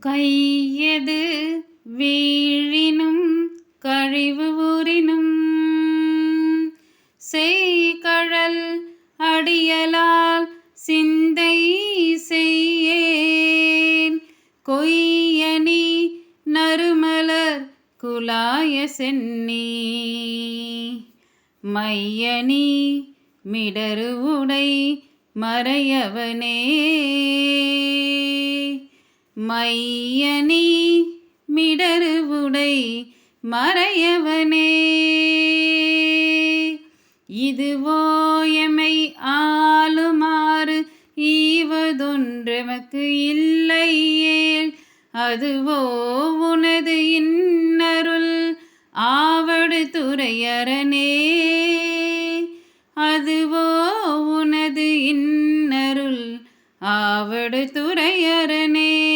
கையது வீழினும் கழிவு ஊரினும் செய்கழல் அடியலால் சிந்தை செய்யேன். கொய்யணி நறுமலர் குலாய சென்னி. மையணி மிடரு உடை மறையவனே. மையணி மிடருவுடை மறையவனே. இதுவோ எமை ஆளுமாறு ஈவதொன்றெமக்கு இல்லையேல் அதுவோ உனது இன்னருள் ஆவடு துறையரனே. அதுவோ உனது இன்னருள் ஆவடு துறையரனே.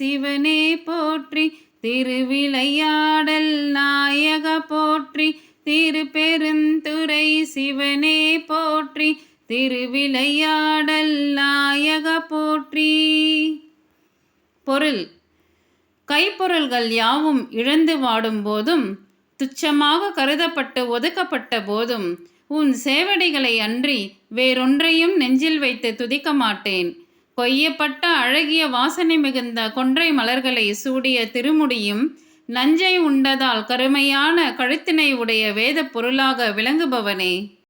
சிவனே போற்றி திருவிளையாடல் நாயக போற்றி திருப்பெருந்துறை சிவனே போற்றி திருவிளையாடல் நாயக போற்றி. பொருள். கைப்பொருள்கள் யாவும் இழந்து வாடும் போதும் துச்சமாக கருதப்பட்டு ஒதுக்கப்பட்ட போதும் உன் சேவடிகளை அன்றி வேறொன்றையும் நெஞ்சில் வைத்து துதிக்க மாட்டேன். கொய்யப்பட்ட அழகிய வாசனை மிகுந்த கொன்றை மலர்களை சூடிய திருமுடியும் நஞ்சை உண்டதால் கருமையான கழுத்தினை உடைய வேத பொருளாக விளங்குபவனே.